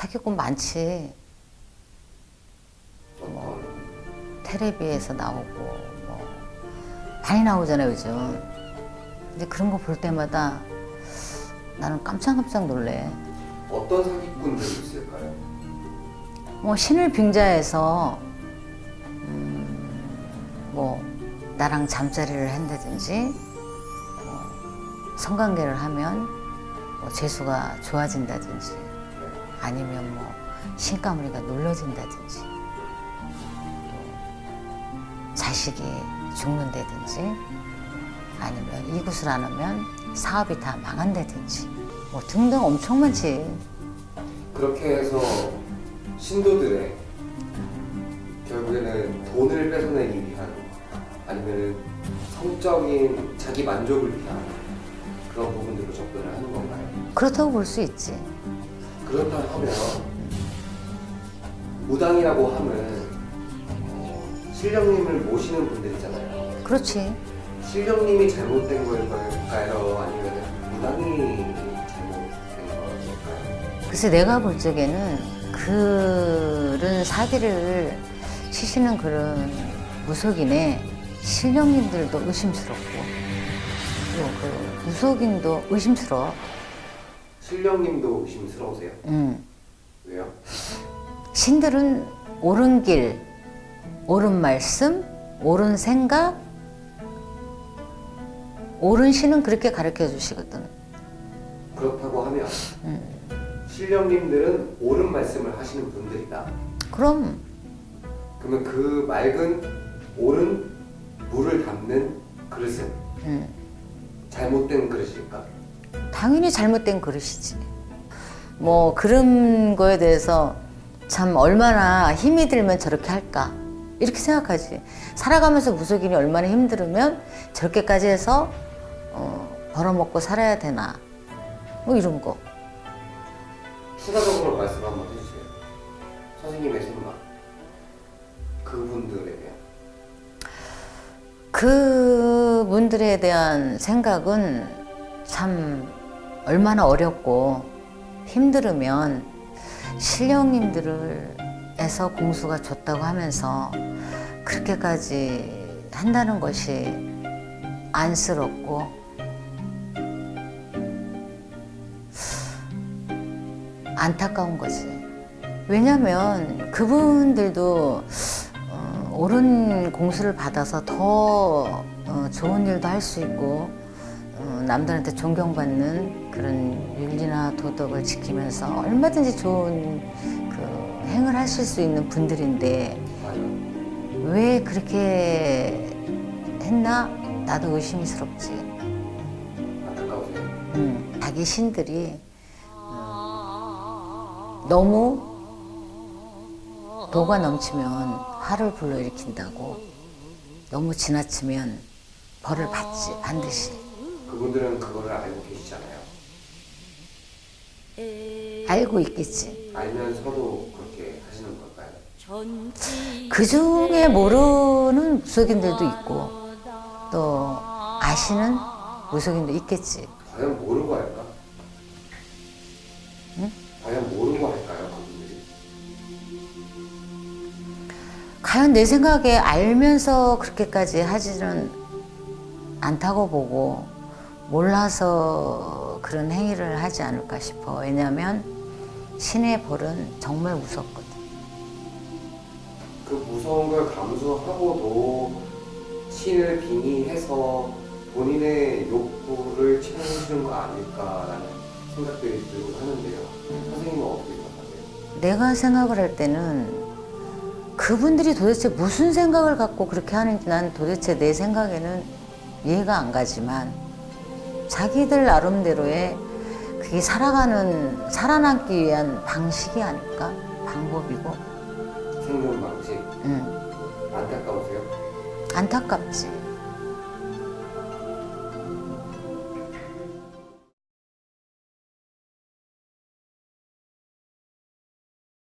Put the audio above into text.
사기꾼 많지. 어떤 텔레비에서 나오고 뭐 많이 나오잖아요 요즘. 근데 그런 거 볼 때마다 나는 깜짝깜짝 놀래. 어떤 사기꾼들이 있을까요? 뭐 신을 빙자해서 음, 뭐 나랑 잠자리를 한다든지 뭐 성관계를 하면 뭐 재수가 좋아진다든지 아니면 뭐 신가무리가 눌러진다든지 또 자식이 죽는다든지 아니면 이굿을 안 하면 사업이 다 망한다든지 뭐 등등 엄청 많지. 그렇게 해서 신도들의 결국에는 돈을 뺏어내기 위한 아니면은 성적인 자기 만족을 위한 그런 부분들로 접근을 하는 건가요? 그렇다고 볼 수 있지. 그렇다 하면 무당이라고 하면 어, 신령님을 모시는 분들이잖아요. 그렇지. 신령님이 잘못된 걸까요? 아니면 무당이 잘못된 걸까요? 글쎄 내가 볼 적에는 그런 사기를 치시는 그런 무속인의 신령님들도 의심스럽고 그리고 그 무속인도 의심스러워. 신령님도 의심스러우세요? 음. 왜요? 신들은 옳은 길, 옳은 말씀, 옳은 생각, 옳은 신은 그렇게 가르쳐 주시거든. 그렇다고 하면 신령님들은 옳은 말씀을 하시는 분들이다. 그럼 그러면 그 맑은 옳은 물을 담는 그릇은 음, 잘못된 그릇일까? 당연히 잘못된 그릇이지. 뭐 그런 거에 대해서 참 얼마나 힘이 들면 저렇게 할까 이렇게 생각하지. 살아가면서 무속인이 얼마나 힘들으면 저렇게까지 해서 어, 벌어먹고 살아야 되나 뭐 이런 거. 추가적으로 말씀 한번 해주세요. 선생님의 생각. 그분들에 대한. 그 분들에 대한 생각은 참 얼마나 어렵고 힘들으면 신령님들을 해서 공수가 좋다고 하면서 그렇게까지 한다는 것이 안쓰럽고 안타까운 거지. 왜냐면 그분들도 어, 옳은 공수를 받아서 더 어, 좋은 일도 할 수 있고 어, 남들한테 존경받는 그런 윤리나 도덕을 지키면서 얼마든지 좋은 그 행을 하실 수 있는 분들인데. 왜 그렇게 했나 나도 의심스럽지. 음, 자기 신들이 어, 너무 도가 넘치면 화를 불러일으킨다고 너무 지나치면 벌을 받지 반드시 그분들은 그거를 알고 계시잖아요. 알고 있겠지 알면서도 그렇게 하시는 걸까요? 그 중에 모르는 무속인들도 있고 또 아시는 무속인도 있겠지 과연 모르고 할까? 응? 과연 모르고 할까요, 그분들이? 과연 내 생각에 알면서 그렇게까지 하지는 않다고 보고 몰라서 그런 행위를 하지 않을까 싶어. 왜냐하면 신의 벌은 정말 무섭거든. 그 무서운 걸 감수하고도 신을 빙의해서 본인의 욕구를 채우시는 거 아닐까라는 생각들이 들고 하는데요. 선생님은 어떻게 생각하세요? 내가 생각을 할 때는 그분들이 도대체 무슨 생각을 갖고 그렇게 하는지 난 도대체 내 생각에는 이해가 안 가지만 자기들 나름대로의 그게 살아가는 살아남기 위한 방식이 아닐까? 방법이고. 생존 방식. 음, 안타까우세요? 안타깝지